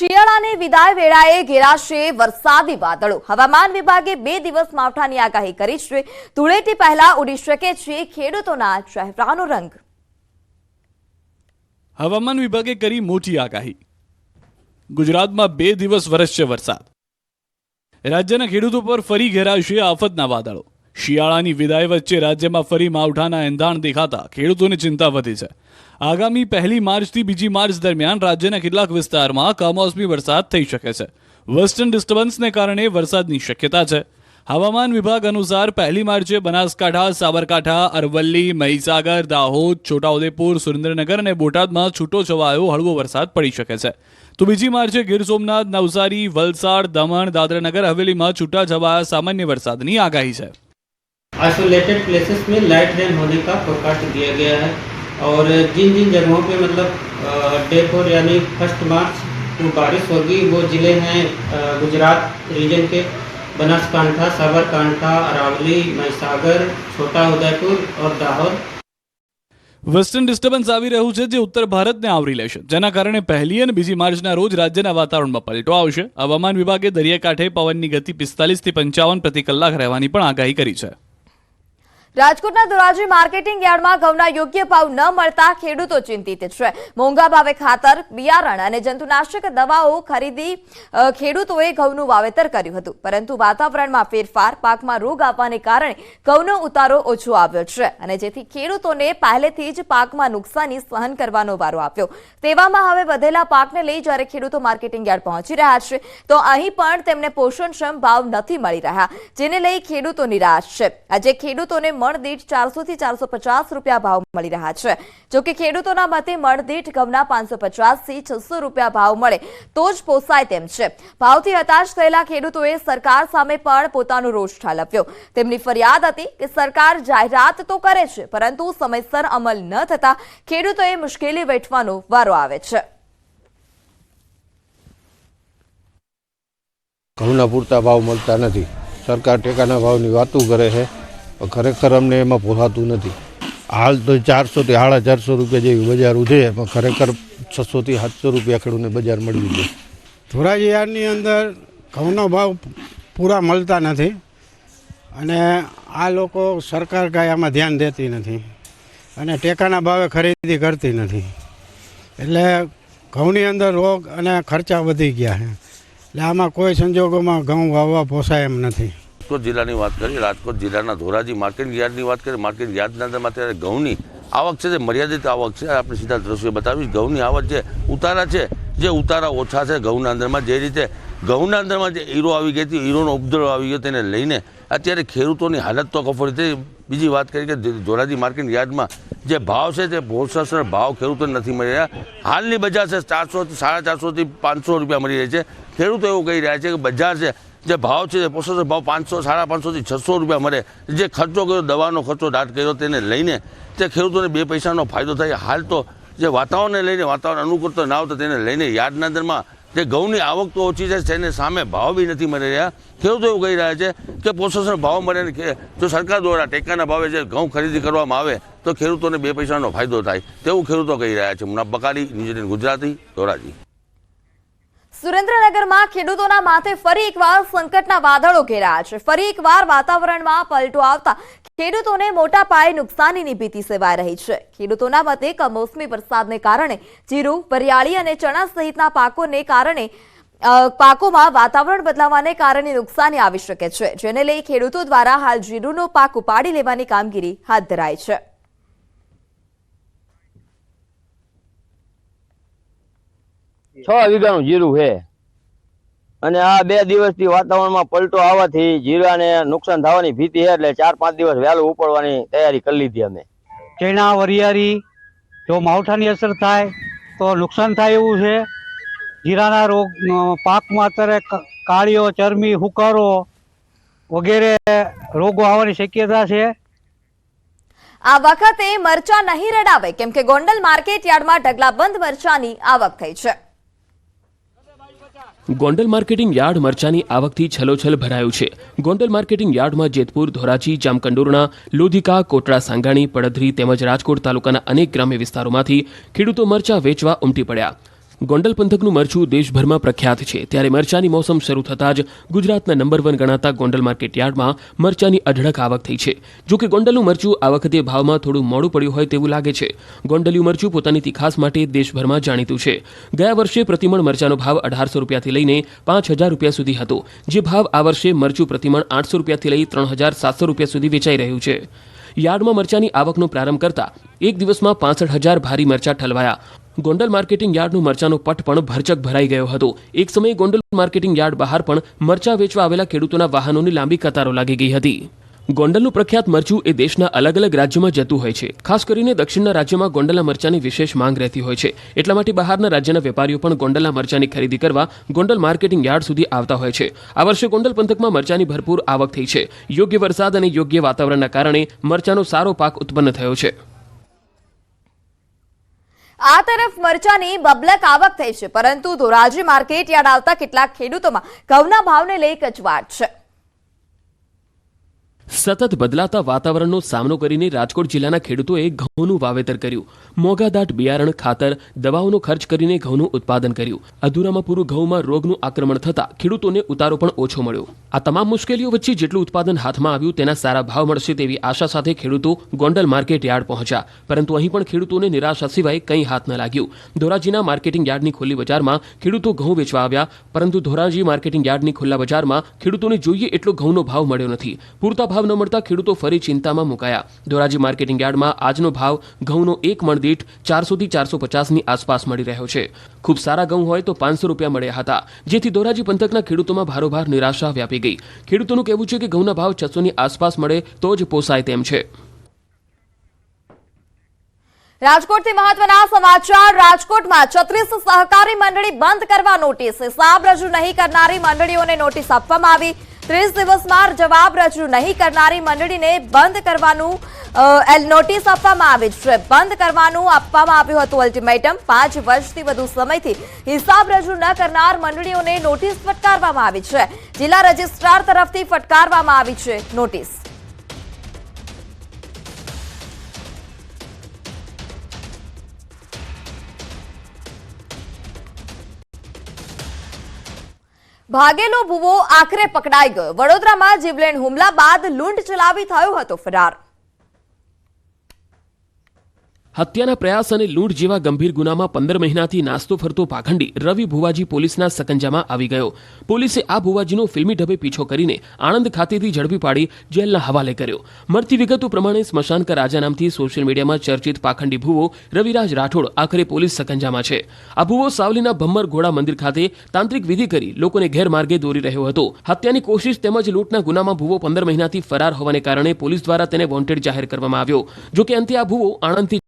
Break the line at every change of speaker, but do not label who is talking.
શિયાળાની વિદાય વેળાએ ઘેરાશે વરસાદી વાદળો. હવામાન વિભાગે બે દિવસ માવઠાની આગાહી કરી છે. ધૂળેટી પહેલા ઉડી શકે છે ખેડૂતોના ચહેરાનો રંગ.
હવામાન વિભાગે કરી મોટી આગાહી. ગુજરાતમાં બે દિવસ વરસશે વરસાદ. રાજ્યના ખેડૂતો પર ફરી ઘેરાશે આફતના વાદળો. શિયાળાની વિદાય વચ્ચે રાજ્યમાં ફરી માવઠાના એંધાણ દેખાતા ખેડૂતોની ચિંતા વધી છે. આગામી પહેલી માર્ચથી બીજી માર્ચ દરમિયાન રાજ્યના કેટલાક વિસ્તારમાં કમોસમી વરસાદ થઈ શકે છે. વેસ્ટર્ન ડિસ્ટર્બન્સને કારણે વરસાદની શક્યતા છે. હવામાન વિભાગ અનુસાર પહેલી માર્ચે બનાસકાંઠા, સાબરકાંઠા, અરવલ્લી, મહીસાગર, દાહોદ, છોટાઉદેપુર, સુરેન્દ્રનગર અને બોટાદમાં છૂટો છવાયો હળવો વરસાદ પડી શકે છે. તો બીજી માર્ચે ગીર સોમનાથ, નવસારી, વલસાડ, દમણ, દાદરાનગર હવેલીમાં છૂટા છવાયા સામાન્ય વરસાદની આગાહી છે.
आइसोलेटेड प्लेसेस में लाइट रेन होने का फोरकास्ट दिया गया है और जिन जिन जगहों पे मतलब डे फोर यानी फर्स्ट मार्च को बारिश होगी वो ज़िले हैं अ, गुजरात रीजन के बनासकांठा साबरकांठा अरावली महिसागर छोटा उदयपुर और दाहोद
વેસ્ટર્ન ડિસ્ટર્બન્સ આવી રહ્યું છે જે ઉત્તર ભારતને આવરી લેશે જેના કારણે પહેલી અને બીજી માર્ચના રોજ રાજ્યના વાતાવરણમાં પલટો આવશે હવામાન વિભાગે દરિયાકાંઠે પવનની ગતિ પિસ્તાલીસથી પંચાવન પ્રતિ કલાક રહેવાની પણ આગાહી કરી છે
રાજકોટના ધોરાજી માર્કેટિંગ યાર્ડમાં ઘઉંના યોગ્ય ભાવ ન મળતા ખેડૂતો ચિંતિત છે. મોંઘા ભાવે ખાતર, બિયારણ અને જંતુનાશક દવાઓ ખરીદી ખેડૂતોએ ઘઉંનું વાવેતર કર્યું હતું. પરંતુ વાતાવરણમાં ફેરફાર, પાકમાં રોગ આવવાને કારણે ઘઉંનો ઉતારો ઓછો આવ્યો છે અને જેથી ખેડૂતોને પહેલેથી જ પાકમાં નુકસાની સહન કરવાનો વારો આપ્યો તેવામાં હવે વધેલા પાકને લઈ જ્યારે ખેડૂતો માર્કેટિંગ યાર્ડ પહોંચી રહ્યા છે, તો અહીં પણ તેમને પોષણક્ષમ ભાવ નથી મળી રહ્યા, જેને લઈ ખેડૂતો નિરાશ છે. આજે ખેડૂતોને મણ દીઠ ચારસો થી ચારસો રૂપિયા ભાવ મળી રહ્યા છે. જોકે ખેડૂતોના મતે મણ ઘઉંના પાંચસો પચાસથી છસો રૂપિયા ભાવ મળે, તો જ પોસાય તેમ છે. ભાવથી હતાશ થયેલા ખેડૂતોએ સરકાર સામે પણ પોતાનો રોષ ઠાલવ્યો. તેમની ફરિયાદ હતી કે સરકાર જાહેરાત તો કરે છે, પરંતુ સમયસર અમલ ન થતા ખેડૂતોએ મુશ્કેલી વેઠવાનો વારો આવે છે.
ઘઉંના પૂરતા ભાવ મળતા નથી. સરકાર ટેકાના ભાવની વાતું કરે છે. ખરેખર અમને એમાં પોસાતું નથી. હાલ તો ચારસોથી સાડા ચારસો રૂપિયા જેવી બજાર છે, પણ ખરેખર છસોથી સાતસો રૂપિયા ખેડૂતને બજાર મળ્યું
છે. ધોરાજીયારની અંદર ઘઉંનો ભાવ પૂરા મળતા નથી અને આ લોકો સરકાર કાંઈ આમાં ધ્યાન દેતી નથી અને ટેકાના ભાવે ખરીદી કરતી નથી. એટલે ઘઉંની અંદર રોગ અને ખર્ચા વધી ગયા છે. એટલે આમાં કોઈ સંજોગોમાં ઘઉં વાવવા પોસાય એમ નથી.
રાજકોટ જિલ્લાની વાત કરીએ, રાજકોટ જિલ્લાના ધોરાજી માર્કેટ યાર્ડની વાત કરીએ માર્કેટ યાર્ડના અંદરમાં અત્યારે ઘઉંની આવક છે, જે મર્યાદિત આવક છે, આપણે સીધા દ્રશ્યો બતાવીશ. ઘઉંની આવક જે ઉતારા છે, જે ઉતારા ઓછા છે ઘઉંના અંદરમાં, જે રીતે ઘઉંના અંદરમાં જે હીરો આવી ગઈ હતી, હીરોનો ઉપદ્રવ આવી ગયો તેને લઈને અત્યારે ખેડૂતોની હાલત તો કફોડી થઈ. બીજી વાત કરીએ કે ધોરાજી માર્કેટ યાર્ડમાં જે ભાવ છે તે પોષણ ભાવ ખેડૂતોને નથી મળી રહ્યા. હાલની બજાર છે ચારસોથી સાડા ચારસોથી પાંચસો રૂપિયા મળી રહી છે. ખેડૂતો એવું કહી રહ્યા છે કે બજાર છે જે ભાવ છે પોષણ ભાવ પાંચસો, સાડા પાંચસોથી છસો રૂપિયા મળે. જે ખર્ચો કર્યો, દવાનો ખર્ચો દાટ કર્યો, તેને લઈને તે ખેડૂતોને બે પૈસાનો ફાયદો થાય. હાલ તો જે વાતાવરણને લઈને વાતાવરણ અનુકૂળ તો ના આવતો તેને લઈને યાદના અંદરમાં જે ઘઉંની આવક તો ઓછી છે, તેને સામે ભાવ બી નથી મળી રહ્યા. ખેડૂતો એવું કહી રહ્યા છે કે પોષણ ભાવ મળે ને જો સરકાર દ્વારા ટેકાના ભાવે જે ઘઉં ખરીદી કરવામાં આવે તો ખેડૂતોને બે પૈસાનો ફાયદો થાય. તેવું ખેડૂતો કહી રહ્યા છે. Munaf Bakari New Zealand Gujarati, Dhoraji.
સુરેન્દ્રનગરમાં ખેડૂતોના માથે ફરી એકવાર સંકટના વાદળો ઘેરાયા છે. ફરી એકવાર વાતાવરણમાં પલટો આવતા ખેડૂતોને મોટા પાયે નુકસાનીની ભીતિ સેવાઈ રહી છે. ખેડૂતોના મતે કમોસમી વરસાદને કારણે જીરું, વરિયાળી અને ચણા સહિતના પાકોને કારણે પાકોમાં વાતાવરણ બદલાવાને કારણે નુકસાની આવી શકે છે. જેને લઈ ખેડૂતો દ્વારા હાલ જીરુનો પાક ઉપાડી લેવાની કામગીરી હાથ ધરાઈ છે.
છ વીઘાનું જીરું છે. અને આ બે દિવસથી વાતાવરણમાં પલટો આવવાથી જીરાને નુકસાન થવાની ભીતિ છે એટલે ચાર પાંચ દિવસ વહેલું ઉપડવાની તૈયારી કરી લીધી અમે.
ચણા વરિયાળી જો માવઠાની અસર થાય તો નુકસાન થાય એવું છે. જીરાના રોગ પાકમાં અત્યારે કાળીઓ ચરમી હુકારો વગેરે રોગો આવવાની શક્યતા છે.
આ વખતે મરચા નહીં રડાવે કેમ કે ગોંડલ માર્કેટ યાર્ડમાં ઢગલાબંધ મરચાની આવક થઈ છે.
ગોંડલ માર્કેટિંગ યાર્ડ મરચાની આવકથી છલોછલ ભરાયું છે. ગોંડલ માર્કેટિંગ યાર્ડમાં જેતપુર, ધોરાજી, જામકંડોરણા, લોધિકા, કોટડા, સાંગાણી, પડધરી તેમજ રાજકોટ તાલુકાના અનેક ગ્રામ્ય વિસ્તારોમાંથી ખેડૂતો મરચા વેચવા ઉમટી પડ્યા. ગોંડલ પંથકનું મરચું દેશભરમાં પ્રખ્યાત છે. ત્યારે મરચાની મોસમ શરૂ થતાં જ ગુજરાતના નંબર વન ગણાતા ગોંડલ માર્કેટ યાર્ડમાં મરચાની અઢળક આવક થઈ છે. જો કે ગોંડલનું મરચું આ વખતે ભાવમાં થોડું મોડું પડ્યું હોય તેવું લાગે છે. ગોંડલિયું મરચું પોતાની તીખાસ માટે દેશભરમાં જાણીતું છે. ગયા વર્ષે પ્રતિમણ મરચાનો ભાવ અઢારસો રૂપિયાથી લઈને પાંચ હજાર રૂપિયા સુધી હતો. જે ભાવ આ વર્ષે મરચું પ્રતિમણ આઠસો રૂપિયાથી લઈ ત્રણ હજાર સાતસો રૂપિયા સુધી વેચાઈ રહ્યું છે. યાર્ડમાં મરચાની આવકનો પ્રારંભ કરતા એક દિવસમાં પાસઠ હજાર ભારી મરચા ઠલવાયા. ગોંડલ માર્કેટિંગ યાર્ડનું મરચાનો પટ પણ ભરચક ભરાઈ ગયો હતો. એક સમયે ગોંડલ માર્કેટિંગ યાર્ડ બહાર પણ મરચા વેચવા આવેલા ખેડૂતોના વાહનોની લાંબી કતારો લાગી ગઈ હતી. ગોંડલનું પ્રખ્યાત મરચું એ દેશના અલગ અલગ રાજ્યોમાં જતું હોય છે. ખાસ કરીને દક્ષિણના રાજ્યમાં ગોંડલના મરચાની વિશેષ માંગ રહેતી હોય છે. એટલા માટે બહારના રાજ્યના વેપારીઓ પણ ગોંડલના મરચાની ખરીદી કરવા ગોંડલ માર્કેટિંગ યાર્ડ સુધી આવતા હોય છે. આ વર્ષે ગોંડલ પંથકમાં મરચાની ભરપૂર આવક થઈ છે. યોગ્ય વરસાદ અને યોગ્ય વાતાવરણના કારણે મરચાનો સારો પાક ઉત્પન્ન થયો છે.
આ તરફ મરચાની બબલક આવક થઈ છે, પરંતુ ધોરાજી માર્કેટ યાર્ડ આવતા કેટલાક ખેડૂતોમાં ઘઉંના ભાવને લઈ કચવાટ છે.
સતત બદલાતા વાતાવરણનો સામનો કરીને રાજકોટ જિલ્લાના ખેડૂતોએ ઘઉંનું વાવેતર કર્યું. મોંઘાદાટ બિયારણ, ખાતર, દવાઓનો ખર્ચ કરીને ઘઉંનું ઉત્પાદન કર્યું. અધૂરામાં પૂરું ઘઉંમાં રોગનું આક્રમણ થતા ખેડૂતોને ઉતારો પણ ઓછો મળ્યો. આ તમામ મુશ્કેલીઓ વચ્ચે જેટલું ઉત્પાદન હાથમાં આવ્યું, તેના સારા ભાવ મળશે તેવી આશા સાથે ખેડૂતો ગોંડલ માર્કેટ યાર્ડ પહોંચ્યા. પરંતુ અહીં પણ ખેડૂતોને નિરાશા સિવાય કંઈ હાથ ન લાગ્યું. ધોરાજીના માર્કેટિંગ યાર્ડની ખુલ્લી બજારમાં ખેડૂતો ઘઉં વેચવા આવ્યા, પરંતુ ધોરાજી માર્કેટિંગ યાર્ડની ખુલ્લા બજારમાં ખેડૂતોને જોઈએ એટલો ઘઉંનો ભાવ મળ્યો નથી. પૂરતા ભાવ ન મળતા ખેડૂતો ફરી ચિંતામાં મુકાયા. ધોરાજી માર્કેટિંગ યાર્ડમાં આજનો ભાવ ઘઉંનો એક મણ દીઠ ચારસોથી ચારસો પચાસની આસપાસ મળી રહ્યો છે. ખૂબ સારા ઘઉં હોય તો પાંચસો રૂપિયા મળ્યા હતા. જેથી ધોરાજી પંથકના ખેડૂતોમાં ભારોભાર, નિરાશા વ્યાપી ગઈ. ખેડૂતોનું કહેવું છે કે ઘઉંના ભાવ છસોની આસપાસ મળે તો જ પોસાય તેમ છે.
રાજકોટથી મહત્વના સમાચાર. રાજકોટમાં છત્રીસ સહકારી મંડળી બંધ કરવા નોટિસ. હિસાબ રજૂ નહીં કરનારી મંડળીઓને નોટિસ આપવામાં આવી. ત્રીસ દિવસમાં જવાબ રજૂ નહીં કરનારી મંડળીને બંધ કરવાનું નોટિસ આપવામાં આવી છે. બંધ કરવાનું આપવામાં આવ્યું હતું અલ્ટિમેટમ. પાંચ વર્ષથી વધુ સમયથી હિસાબ રજૂ ન કરનાર મંડળીઓને નોટિસ ફટકારવામાં આવી છે. જિલ્લા રજિસ્ટ્રાર તરફથી ફટકારવામાં આવી છે નોટિસ. ભાગેલો ભૂવો આખરે પકડાઈ ગયો. વડોદરામાં જીવલેણ હુમલા બાદ લૂંટ ચલાવી થયો હતો ફરાર.
હત્યાના પ્રયાસ અને લૂંટ જેવા ગંભીર ગુનામાં પંદર મહિનાથી નાસ્તો ફરતો પાખંડી રવિ ભુવાજી પોલીસના સકંજામાં આવી ગયો. પોલીસે આ ભુવાજીનો ફિલ્મી ઢબે પીછો કરીને આણંદ ખાતેથી ઝડપી પાડી જેલના હવાલે કર્યો. મળતી વિગતો પ્રમાણે સ્મશાનકા રાજા નામથી સોશિયલ મીડિયામાં ચર્ચિત પાખંડી ભુવો રવિરાજ રાઠોડ આખરે પોલીસ સકંજામાં છે. આ ભુવો સાવલીના ભમ્મર ઘોડા મંદિર ખાતે તાંત્રિક વિધિ કરી લોકોને ગેરમાર્ગે દોરી રહ્યો હતો. હત્યાની કોશિશ તેમજ લૂંટના ગુનામાં ભુવો પંદર મહિનાથી ફરાર હોવાને કારણે પોલીસ દ્વારા તેને વોન્ટેડ જાહેર કરવામાં આવ્યો. જોકે અંતે આ ભુવો આણંદથી